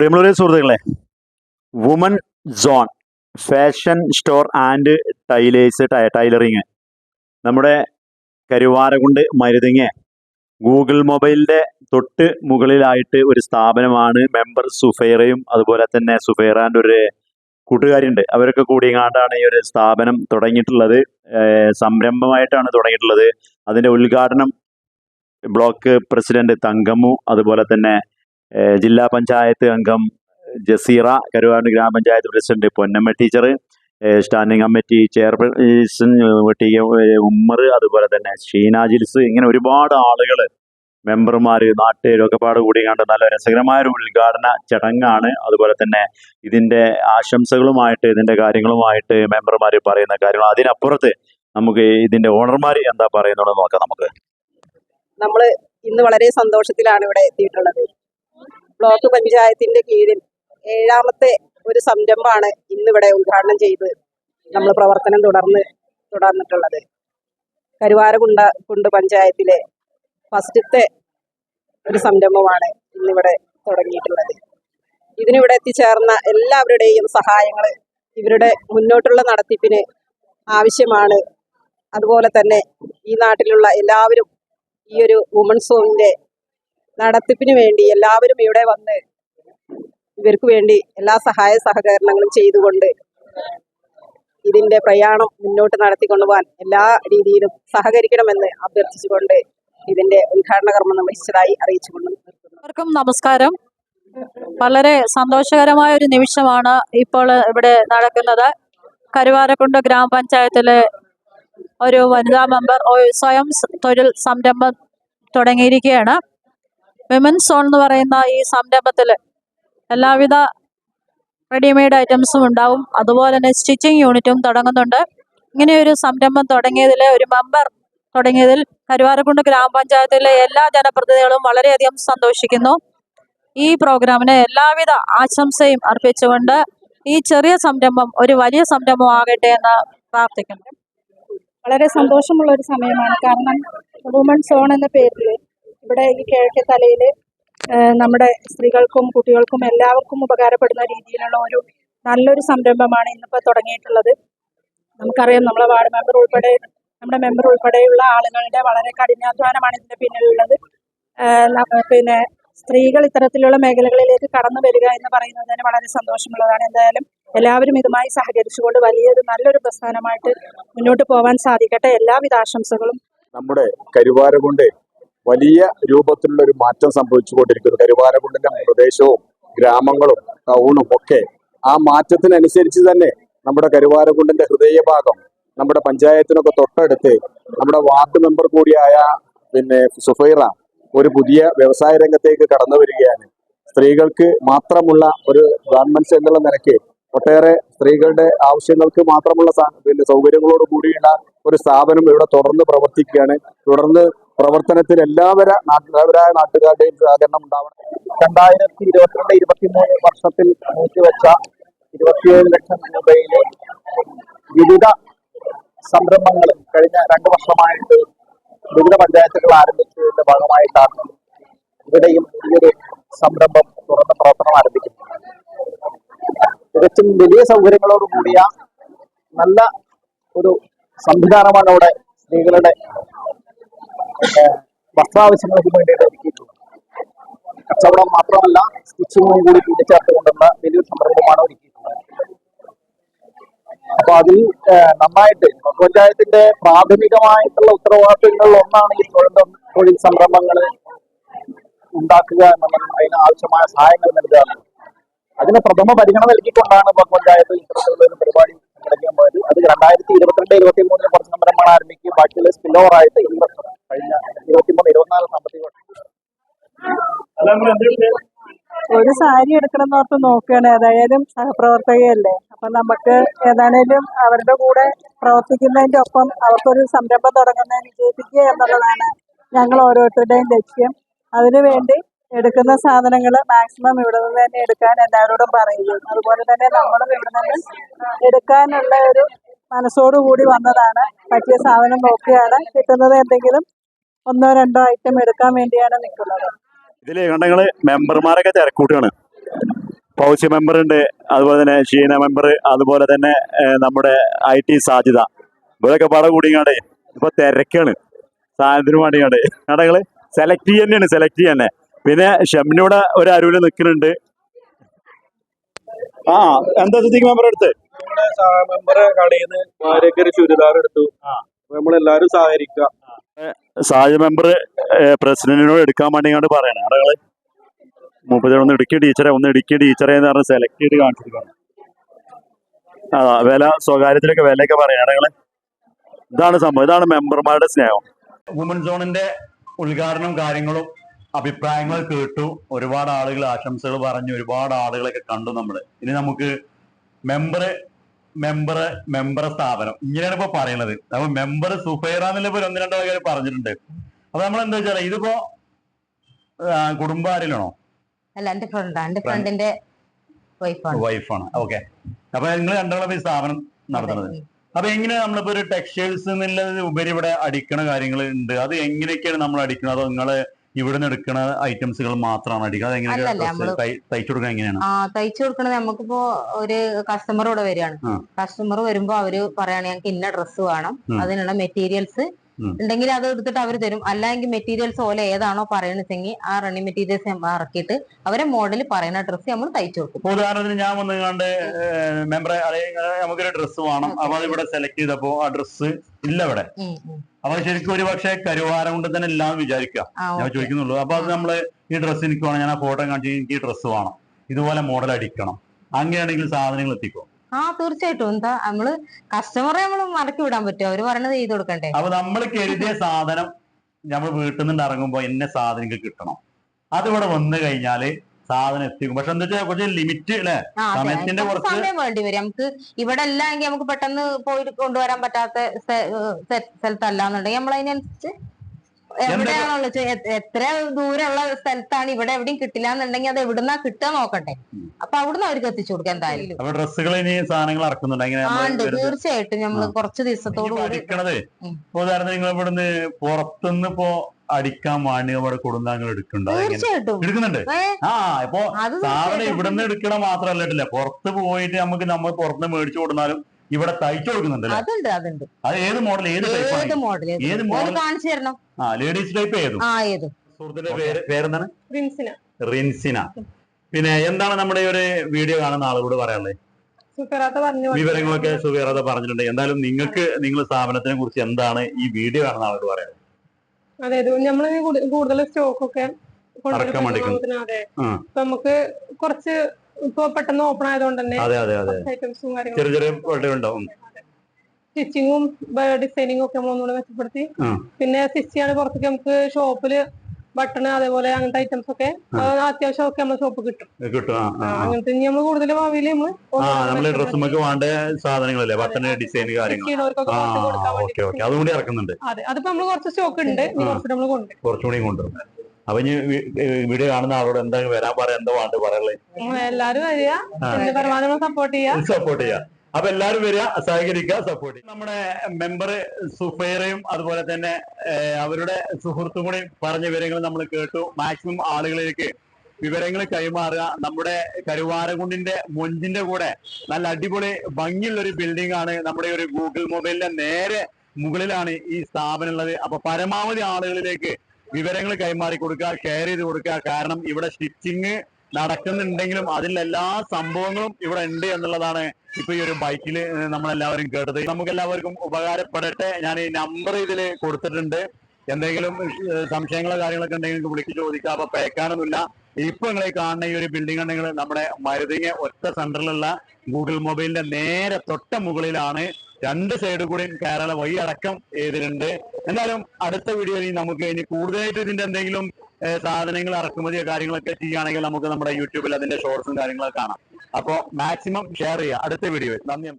പ്രിയമുള്ള സുഹൃത്തുക്കളെ woman zone fashion store and tailors tailoring നമ്മുടെ കരുവാരകുണ്ട് മരുതിങ്ങ് ഗൂഗിൾ മൊബൈലിന്റെ തൊട്ട് മുകളിലായിട്ട് ഒരു സ്ഥാപനമാണ് മെമ്പർ സുഫൈറയും അതുപോലെ തന്നെ സുഫൈറാന്റെ ഒരു കൂട്ടുകാരുണ്ട് അവരൊക്കെ കൂടിയങ്ങാണ്ടാണ് ഈ ഒരു സ്ഥാപനം തുടങ്ങിയിട്ടുള്ളത്. സംരംഭമായിട്ടാണ് തുടങ്ങിയിട്ടുള്ളത്. അതിന്റെ ഉദ്ഘാടനം ബ്ലോക്ക് പ്രസിഡന്റ് തങ്കമ്മു അതുപോലെ തന്നെ ജില്ലാ പഞ്ചായത്ത് അംഗം ജസീറ കരുവാരൂർ ഗ്രാമപഞ്ചായത്ത് president Ponnamma teacher standing committee chairperson T Ummer അതുപോലെ തന്നെ ഷീന ജിൽസ് ഇങ്ങനെ ഒരുപാട് ആളുകൾ മെമ്പർമാർ നാട്ടുകാരൊക്കെ പാട് കൂടി കണ്ട് നല്ല രസകരമായ ഒരു ഉദ്ഘാടന ചടങ്ങാണ്. അതുപോലെ തന്നെ ഇതിന്റെ ആശംസകളുമായിട്ട് ഇതിന്റെ കാര്യങ്ങളുമായിട്ട് മെമ്പർമാർ പറയുന്ന കാര്യങ്ങൾ. അതിനപ്പുറത്ത് നമുക്ക് ഇതിന്റെ ഓണർമാർ എന്താ പറയുന്നത് നോക്കാം നമുക്ക്. നമ്മൾ ഇന്ന് വളരെ സന്തോഷത്തിലാണ് ഇവിടെ എത്തിയിട്ടുള്ളത്. ബ്ലോക്ക് പഞ്ചായത്തിന്റെ കീഴിൽ ഏഴാമത്തെ ഒരു സംരംഭമാണ് ഇന്നിവിടെ ഉദ്ഘാടനം ചെയ്ത് നമ്മൾ പ്രവർത്തനം തുടർന്ന് തുടർന്നിട്ടുള്ളത്. കരുവാരകുണ്ട കുണ്ട് പഞ്ചായത്തിലെ ഫസ്റ്റത്തെ ഒരു സംരംഭമാണ് ഇന്നിവിടെ തുടങ്ങിയിട്ടുള്ളത്. ഇതിനിവിടെ എത്തിച്ചേർന്ന എല്ലാവരുടെയും സഹായങ്ങൾ ഇവരുടെ മുന്നോട്ടുള്ള നടത്തിപ്പിന് ആവശ്യമാണ്. അതുപോലെ തന്നെ ഈ നാട്ടിലുള്ള എല്ലാവരും ഈ ഒരു വുമൺസ് സോണിന്റെ നടത്തിപ്പിന് വേണ്ടി എല്ലാവരും ഇവിടെ വന്ന് ഇവർക്ക് വേണ്ടി എല്ലാ സഹായ സഹകരണങ്ങളും ചെയ്തുകൊണ്ട് ഇതിന്റെ പ്രയാണം മുന്നോട്ട് നടത്തിക്കൊണ്ടുപോകാൻ എല്ലാ രീതിയിലും സഹകരിക്കണമെന്ന് അഭ്യർത്ഥിച്ചുകൊണ്ട് ഇതിന്റെ ഉദ്ഘാടന കർമ്മം നിർവഹിച്ചതായി അറിയിച്ചുകൊണ്ട് നമസ്കാരം. വളരെ സന്തോഷകരമായ ഒരു നിമിഷമാണ് ഇപ്പോൾ ഇവിടെ നടക്കുന്നത്. കരുവാരക്കുണ്ട് ഗ്രാമപഞ്ചായത്തിലെ ഒരു വനിതാ മെമ്പർ സ്വയം തൊഴിൽ സംരംഭം തുടങ്ങിയിരിക്കുകയാണ്. വിമൻ സോൺ എന്ന് പറയുന്ന ഈ സംരംഭത്തിൽ എല്ലാവിധ റെഡിമെയ്ഡ് ഐറ്റംസും ഉണ്ടാവും. അതുപോലെ തന്നെ സ്റ്റിച്ചിങ് യൂണിറ്റും തുടങ്ങുന്നുണ്ട്. ഇങ്ങനെയൊരു സംരംഭം തുടങ്ങിയതിൽ ഒരു മെമ്പർ തുടങ്ങിയതിൽ കരുവാരക്കുണ്ട് ഗ്രാമപഞ്ചായത്തിലെ എല്ലാ ജനപ്രതിനിധികളും വളരെയധികം സന്തോഷിക്കുന്നു. ഈ പ്രോഗ്രാമിന് എല്ലാവിധ ആശംസയും അർപ്പിച്ചുകൊണ്ട് ഈ ചെറിയ സംരംഭം ഒരു വലിയ സംരംഭം ആകട്ടെ എന്ന് പ്രാർത്ഥിക്കുന്നു. വളരെ സന്തോഷമുള്ള ഒരു സമയമാണ്. കാരണം വുമൺ സോൺ എന്ന പേരിൽ ഇവിടെ ഈ കിഴക്കേ തലയിൽ നമ്മുടെ സ്ത്രീകൾക്കും കുട്ടികൾക്കും എല്ലാവർക്കും ഉപകാരപ്പെടുന്ന രീതിയിലുള്ള ഒരു നല്ലൊരു സംരംഭമാണ് ഇന്നിപ്പോൾ തുടങ്ങിയിട്ടുള്ളത്. നമുക്കറിയാം നമ്മളെ വാർഡ് മെമ്പർ ഉൾപ്പെടെ നമ്മുടെ മെമ്പർ ഉൾപ്പെടെയുള്ള ആളുകളുടെ വളരെ കഠിനാധ്വാനമാണ് ഇതിന്റെ പിന്നിലുള്ളത്. പിന്നെ സ്ത്രീകൾ ഇത്തരത്തിലുള്ള മേഖലകളിലേക്ക് കടന്നു വരിക എന്ന് പറയുന്നത് തന്നെ വളരെ സന്തോഷമുള്ളതാണ്. എന്തായാലും എല്ലാവരും ഇതുമായി സഹകരിച്ചുകൊണ്ട് വലിയൊരു നല്ലൊരു പ്രസ്ഥാനമായിട്ട് മുന്നോട്ട് പോകാൻ സാധിക്കട്ടെ. എല്ലാവിധ ആശംസകളും. നമ്മുടെ കരുവാരകുണ്ട് വലിയ രൂപത്തിലുള്ള ഒരു മാറ്റം സംഭവിച്ചുകൊണ്ടിരിക്കുന്നു കരുവാരകുണ്ടിന്റെ പ്രദേശവും ഗ്രാമങ്ങളും ടൗണും ഒക്കെ ആ മാറ്റത്തിനനുസരിച്ച് തന്നെ നമ്മുടെ കരുവാരകുണ്ടിന്റെ ഹൃദയഭാഗം നമ്മുടെ പഞ്ചായത്തിനൊക്കെ തൊട്ടടുത്ത് നമ്മുടെ വാർഡ് മെമ്പർ കൂടിയായ പിന്നെ സുഫൈറ ഒരു പുതിയ വ്യവസായ രംഗത്തേക്ക് കടന്നു വരികയാണ്. സ്ത്രീകൾക്ക് മാത്രമുള്ള ഒരു ഗവൺമെന്റ് എന്നുള്ള നിലയ്ക്ക് ഒട്ടേറെ സ്ത്രീകളുടെ ആവശ്യങ്ങൾക്ക് മാത്രമുള്ള പിന്നെ സൗകര്യങ്ങളോട് കൂടിയുള്ള ഒരു സ്ഥാപനം ഇവിടെ തുടർന്ന് പ്രവർത്തിക്കുകയാണ്. തുടർന്ന് പ്രവർത്തനത്തിൽ എല്ലാവര നാട്ടുകാരായ നാട്ടുകാരുടെയും സഹകരണം ഉണ്ടാവണം. രണ്ടായിരത്തി ഇരുപത്തിരണ്ട് ഇരുപത്തിമൂന്ന് വർഷത്തിൽ നീക്കിവെച്ച ഇരുപത്തിയേഴ് ലക്ഷം രൂപയിലെ വിവിധ സംരംഭങ്ങൾ കഴിഞ്ഞ രണ്ട് വർഷമായിട്ട് വിവിധ പഞ്ചായത്തുകൾ ആരംഭിച്ചതിന്റെ ഭാഗമായിട്ടാണ് ഇവിടെയും ഒരു സംരംഭം തുറന്ന പ്രവർത്തനം ആരംഭിക്കുന്നത്. തികച്ചും വലിയ സൗകര്യങ്ങളോട് കൂടിയ നല്ല ഒരു സംവിധാനമാണ് അവിടെ സ്ത്രീകളുടെ വസ്ത്രാവശ്യങ്ങൾക്ക് വേണ്ടിയിട്ട് ഒരുക്കിയിട്ടുള്ളത് കച്ചവടം മാത്രമല്ല സ്റ്റിച്ചിങ്ങും കൂടി കൂട്ടിച്ചേർത്തുകൊണ്ടുള്ള വലിയൊരു സംരംഭമാണ് ഒരുക്കിയിട്ടുള്ളത് അപ്പൊ അതിൽ നന്നായിട്ട് പഞ്ചായത്തിന്റെ പ്രാഥമികമായിട്ടുള്ള ഉത്തരവാദിത്തങ്ങളിൽ ഒന്നാണ് ഈ തൊഴിൽ തൊഴിൽ സംരംഭങ്ങൾ ഉണ്ടാക്കുക എന്നുള്ളതും അതിന് ആവശ്യമായ സഹായങ്ങൾ നൽകുക. അതിന് പ്രഥമ പരിഗണന നൽകിക്കൊണ്ടാണ് പഞ്ചായത്ത് ഇത്തരത്തിലുള്ള ഒരു പരിപാടി സംഘടിപ്പിക്കാൻ പോയത്. അത് രണ്ടായിരത്തി ഇരുപത്തിരണ്ട് ഇരുപത്തി മൂന്നിന് കുറച്ച് സംരംഭങ്ങൾ ആരംഭിക്കുകയും ബാക്കിയുള്ള സ്പിൽ ഓവർ ആയിട്ട് ഈ വർഷം കഴിഞ്ഞ ഇരുപത്തിമൂന്ന് ഇരുപത്തിനാല് സാമ്പത്തിക ഒരു സാരി എടുക്കണം എന്നോർത്ത് നോക്കുകയാണ്. ഏതായാലും സഹപ്രവർത്തകയല്ലേ. അപ്പൊ നമുക്ക് ഏതാണേലും അവരുടെ കൂടെ പ്രവർത്തിക്കുന്നതിന്റെ ഒപ്പം അവർക്കൊരു സംരംഭം തുടങ്ങുന്നതിന് വിജയിപ്പിക്കുക എന്നുള്ളതാണ് ഞങ്ങൾ ഓരോരുത്തരുടെയും ലക്ഷ്യം. അതിനുവേണ്ടി എടുക്കുന്ന സാധനങ്ങൾ മാക്സിമം ഇവിടെ നിന്ന് തന്നെ എടുക്കാൻ എല്ലാവരോടും പറയുന്നു. അതുപോലെ തന്നെ നമ്മളും ഇവിടെ നിന്ന് എടുക്കാനുള്ള ഒരു മനസ്സോടുകൂടി വന്നതാണ്. പറ്റിയ സാധനം നോക്കിയാണ്. കിട്ടുന്നത് എന്തെങ്കിലും ഒന്നോ രണ്ടോ ഐറ്റം എടുക്കാൻ വേണ്ടിയാണ് നിൽക്കുന്നത്. ഇതിൽ കണ്ടങ്ങൾ മെമ്പർമാരൊക്കെ തിരക്കൂട്ടുകയാണ് പൗച്ച് മെമ്പർ ഉണ്ട് അതുപോലെ തന്നെ ഷീന മെമ്പർ അതുപോലെ തന്നെ നമ്മുടെ ഐ ടി സാധ്യത ഇവരൊക്കെ പാടെ കൂടിയാണ്ട് ഇപ്പൊ തിരക്കാണ്. സാധനത്തിന് വേണ്ടിങ്ങാണ്ട്. കടകൾ സെലക്ട് ചെയ്യുന്നതാണ് സെലക്ട് തന്നെ പിന്നെ ഷെമിനൂടെ ഒരു അരുവിൽ നിൽക്കുന്നുണ്ട്. ആ എന്താ സിദ്ദീഖ് മെമ്പർ എടുത്ത് നമ്മുടെ മെമ്പറെ കടയിൽ നിന്ന് ഭാര്യക്ക് ഒരു ചുരിദാർ എടുത്തു. നമ്മളെല്ലാരും സഹകരിക്കുക. സാജ മെമ്പർ പ്രസിഡന്റിനോട് എടുക്കാൻ വേണ്ടിങ്ങാണ്ട് പറയണേ. ആളുകൾ മുപ്പത്തി ഒന്ന് ഇടുക്കി ടീച്ചറെ ഒന്ന് ഇടുക്കി ടീച്ചറെ എന്ന് പറഞ്ഞ് സെലക്ട് ചെയ്ത് കാണിച്ചിരിക്കണം അതാ വില സ്വകാര്യത്തിലൊക്കെ വിലയൊക്കെ പറയാം ആളുകൾ ഇതാണ് സംഭവം. ഇതാണ് മെമ്പർമാരുടെ സ്നേഹം. വുമൺ സോണിന്റെ ഉദ്ഘാടനം കാര്യങ്ങളും അഭിപ്രായങ്ങൾ കേട്ടു. ഒരുപാട് ആളുകൾ ആശംസകൾ പറഞ്ഞു. ഒരുപാട് ആളുകളൊക്കെ കണ്ടു നമ്മൾ ഇനി നമുക്ക് മെമ്പർ മെമ്പർ മെമ്പർ സ്ഥാപനം. ഇങ്ങനെയാണ് ഇപ്പൊ പറയുന്നത് അപ്പൊ മെമ്പർ സുഫൈറ എന്നുള്ള പേര് ഒന്ന് രണ്ടോ കാര്യം പറഞ്ഞിട്ടുണ്ട്. അപ്പൊ നമ്മൾ എന്താ വെച്ചാൽ ഇതിപ്പോ കുടുംബാരിലാണോ? അല്ല എന്റെ ഫ്രണ്ടാണ് എന്റെ ഫ്രണ്ടിന്റെ വൈഫാണ്. വൈഫാണ്. ഓക്കെ. അപ്പൊ നിങ്ങൾ രണ്ടാളും ഈ സ്ഥാപനം നടത്തുന്നത്. അപ്പൊ എങ്ങനെയാ നമ്മളിപ്പോ ഒരു ടെക്സ്റ്റൈൽസ് എന്നുള്ളത് ഉപരി ഇവിടെ അടിക്കണ കാര്യങ്ങൾ ഉണ്ട്. അത് എങ്ങനെയൊക്കെയാണ് നമ്മൾ അടിക്കുന്നത് അതോ നിങ്ങൾ ഇവിടുന്ന് എടുക്കുന്ന ഐറ്റംസുകൾ മാത്രമാണ് അടിക്കുന്നത് അത് അല്ലല്ല, എങ്ങനെയാണ് തയ്ച്ചു കൊടുക്കാൻ എങ്ങനെയാണ് ആ തയ്ച്ചു കൊടുക്കണത് നമുക്കിപ്പോ ഒരു കസ്റ്റമർ ഇവിടെ വരികയാണ് കസ്റ്റമർ വരുമ്പോ അവർ പറയാണ് ഞങ്ങൾക്ക് ഇന്ന ഡ്രസ്സ് വേണം. അതിനുള്ള മെറ്റീരിയൽസ്. ഉണ്ടെങ്കിൽ അത് എടുത്തിട്ട് അവർ തരും. അല്ലെങ്കിൽ മെറ്റീരിയൽസ് ഓലെ ഏതാണോ പറയണെങ്കിൽ ആ റണ്ണിങ് മെറ്റീരിയൽസ് ഇറക്കിയിട്ട് അവരെ മോഡൽ പറയുന്ന ഡ്രസ്സ് നമ്മൾ തയ്ച്ചു കൊടുക്കും. ഉദാഹരണത്തിന് ഞാൻ വന്നുകൊണ്ട് മെമ്പറെ നമുക്കൊരു ഡ്രസ്സ് വേണം. അപ്പൊ അത് ഇവിടെ സെലക്ട് ചെയ്തപ്പോ ആ ഡ്രസ്സ് ഇല്ല ഇവിടെ. അപ്പൊ ശരിക്കും ഒരു പക്ഷേ കരുവാരം കൊണ്ട് തന്നെ എല്ലാം വിചാരിക്കുക. ഞാൻ. ചോദിക്കുന്നുള്ളൂ. അപ്പൊ അത് നമ്മൾ ഈ ഡ്രസ്സ് എനിക്ക് വേണം. ഞാൻ ആ ഫോട്ടോ കാണിച്ച് എനിക്ക് ഈ ഡ്രസ്സ് വേണം. ഇതുപോലെ മോഡൽ അടിക്കണം. അങ്ങനെയാണെങ്കിൽ സാധനങ്ങൾ എത്തിക്കും? ആ തീർച്ചയായിട്ടും. എന്താ നമ്മൾ കസ്റ്റമറെ നമ്മൾ മടക്കി വിടാൻ പറ്റുമോ അവർ പറയണത് ചെയ്ത് കൊടുക്കണ്ടേ? അപ്പൊ നമ്മൾ കരുതിയ സാധനം നമ്മൾ വീട്ടിൽ നിന്ന് ഇറങ്ങുമ്പോ എന്നെ സാധനം എനിക്ക് കിട്ടണം അതിവിടെ വന്നു കഴിഞ്ഞാൽ സാധനം എത്തിക്കും. പക്ഷെ എന്താ വെച്ചാൽ കുറച്ച് ലിമിറ്റ് അല്ലെ സമയത്തിന്റെ കുറച്ച് സമയം വേണ്ടി വരും. നമുക്ക് ഇവിടെ അല്ല എങ്കിൽ നമുക്ക് പെട്ടെന്ന് പോയി കൊണ്ടുവരാൻ പറ്റാത്ത സ്ഥലത്തല്ല എന്നുണ്ടെങ്കിൽ നമ്മൾ അതിനനുസരിച്ച് എവിടെയാണുള്ളത്? എത്ര ദൂരമുള്ള സ്ഥലത്താണ് ഇവിടെ എവിടെയും കിട്ടില്ല എന്നുണ്ടെങ്കിൽ അത് എവിടുന്നാ കിട്ടുക നോക്കട്ടെ. അപ്പൊ അവിടുന്ന് അവർക്ക് എത്തിച്ചു കൊടുക്കാം എന്തായാലും. ഡ്രസ്സുകൾ ഇനി സാധനങ്ങൾ ഇറക്കുന്നുണ്ട്. തീർച്ചയായിട്ടും നമ്മൾ കുറച്ച് ദിവസത്തോട് അടിക്കണത് ഉം. ഇപ്പൊ ഉദാഹരണം നിങ്ങൾ ഇവിടുന്ന് പുറത്തുനിന്ന് ഇപ്പോ അടിക്കാൻ വേണ്ടി അവിടെ കുടുംബാങ്ങൾ എടുക്കുന്നുണ്ട്? അതെങ്ങനെ എടുക്കുന്നുണ്ട്? ആ ഇപ്പൊ സാധനം. ഇവിടുന്ന് എടുക്കണ മാത്രല്ല പുറത്ത് പോയിട്ട് നമുക്ക് നമ്മൾ പുറത്തുനിന്ന് മേടിച്ചു കൊടുത്താലും ഇവിടെ തയ്ച്ചു കൊടുക്കുന്നുണ്ട് അല്ലേ അതുണ്ട് അതുണ്ട്. അത് ഏത് മോഡൽ ഏത് ഏത് മോഡൽ ഏത് ഒരു മോഡൽ കാണിച്ചു തരണം? ആ ലേഡീസ് ടൈപ്പ് ഏതും? ആ ഏത്? സുഹൃത്തിന്റെ പേര് പേരെന്താണ്? റിൻസിന. റിൻസിന. പിന്നെ എന്താണ് നമ്മുടെ ഒരു വീഡിയോ കാണുന്ന ആളുകളോട് പറയാനുള്ളത്? വിവരങ്ങളൊക്കെ സുവേറത പറഞ്ഞിട്ടുണ്ട്. എന്തായാലും നിങ്ങൾക്ക് നിങ്ങളുടെ സ്ഥാപനത്തിനെ കുറിച്ച് എന്താണ് ഈ വീഡിയോ കാണുന്ന ആളോട് പറയാനുള്ളത്? അതായത് നമ്മൾ കൂടുതൽ സ്റ്റോക്ക് ഒക്കെ നമുക്ക് കുറച്ച് ഇപ്പൊ പെട്ടെന്ന് ഓപ്പൺ ആയതുകൊണ്ട് തന്നെ അതെ അതെ. അതെ ഐറ്റംസും ചെറിയ ചെറിയ വെള്ളം ഉണ്ടാവും. സ്റ്റിച്ചിങ്ങും ഡിസൈനിങ്ങും ഒക്കെ ഒന്നുകൂടെ മെച്ചപ്പെടുത്തി. പിന്നെ സ്റ്റിച്ച് ചെയ്യാൻ പുറത്തേക്ക് നമുക്ക് ഷോപ്പിൽ ബട്ടൺ അതേപോലെ അങ്ങനത്തെ ഐറ്റംസ് ഒക്കെ അത്യാവശ്യം ഒക്കെ നമ്മുടെ ഷോപ്പ് കിട്ടും. കിട്ടും. അങ്ങനത്തെ ഇനി നമ്മൾ കൂടുതൽ ഭാവിയിൽ നമ്മൾ ഡ്രസ്സുമൊക്കെ വേണ്ട സാധനങ്ങളല്ലേ? ബട്ടൺ ഡിസൈൻ കാര്യങ്ങൾ അതും കൂടി ഇറക്കുന്നുണ്ട്. അതെ അതിപ്പോ നമ്മൾ കുറച്ച് സ്റ്റോക്ക് ഉണ്ട്. കുറച്ചുകൂടി നമ്മൾ കൊണ്ട് കുറച്ചുകൂടി കൊണ്ടുവരും. അപ്പൊ ഇനി വീഡിയോ കാണുന്ന ആളോട് എന്താ വരാൻ പറയാ? എന്താ വേണ്ട പറയല്ലേ എല്ലാരും വരിക. സപ്പോർട്ട് ചെയ്യുക. സപ്പോർട്ട് ചെയ്യാം അപ്പൊ എല്ലാരും വരിക സഹകരിക്കുക സപ്പോർട്ട് ചെയ്യുക. നമ്മുടെ മെമ്പർ സുഫൈറയും അതുപോലെ തന്നെ അവരുടെ സുഹൃത്തും കൂടി പറഞ്ഞ വിവരങ്ങൾ നമ്മൾ കേട്ടു. മാക്സിമം ആളുകളിലേക്ക് വിവരങ്ങൾ കൈമാറുക. നമ്മുടെ കരുവാരകുണ്ടിന്റെ മൊഞ്ചിന്റെ കൂടെ നല്ല അടിപൊളി ഭംഗിയുള്ള ഒരു ബിൽഡിംഗ് ആണ് നമ്മുടെ ഒരു ഗൂഗിൾ മൊബൈലിന്റെ നേരെ മുകളിലാണ് ഈ സ്ഥാപനം ഉള്ളത്. അപ്പൊ പരമാവധി ആളുകളിലേക്ക് വിവരങ്ങൾ കൈമാറി കൊടുക്കുക ഷെയർ ചെയ്ത് കൊടുക്കുക. കാരണം ഇവിടെ സ്റ്റിച്ചിങ് നടക്കുന്നുണ്ടെങ്കിലും അതിലെല്ലാ സംഭവങ്ങളും ഇവിടെ ഉണ്ട് എന്നുള്ളതാണ് ഇപ്പൊ ഈ ഒരു ബൈക്കിൽ നമ്മളെല്ലാവരും കേട്ടത്. നമുക്ക് എല്ലാവർക്കും ഉപകാരപ്പെടട്ടെ. ഞാൻ ഈ നമ്പർ ഇതിൽ കൊടുത്തിട്ടുണ്ട്. എന്തെങ്കിലും സംശയങ്ങളോ കാര്യങ്ങളൊക്കെ ഉണ്ടെങ്കിൽ വിളിച്ച് ചോദിക്കാം. അപ്പൊ പേക്കാനൊന്നുമില്ല. ഇപ്പൊ നിങ്ങൾ ഈ കാണുന്ന ഈ ഒരു ബിൽഡിംഗ് ഉണ്ടെങ്കിൽ നമ്മുടെ മരുതിങ്ങ ഒറ്റ സെന്ററിലുള്ള ഗൂഗിൾ മൊബൈലിന്റെ നേരെ തൊട്ട മുകളിലാണ് രണ്ട് സൈഡ് കൂടി കേരള വഴി അടക്കം ഇതിലുണ്ട് എന്തായാലും അടുത്ത വീഡിയോയിൽ നമുക്ക് ഇനി കൂടുതലായിട്ട് ഇതിന്റെ എന്തെങ്കിലും സാധനങ്ങൾ ഇറക്കുമതിയോ കാര്യങ്ങളൊക്കെ ചെയ്യുകയാണെങ്കിൽ നമുക്ക് നമ്മുടെ യൂട്യൂബിൽ അതിന്റെ ഷോർട്സും കാര്യങ്ങളൊക്കെ കാണാം. അപ്പോൾ മാക്സിമം ഷെയർ ചെയ്യുക. അടുത്ത വീഡിയോയിൽ നന്ദി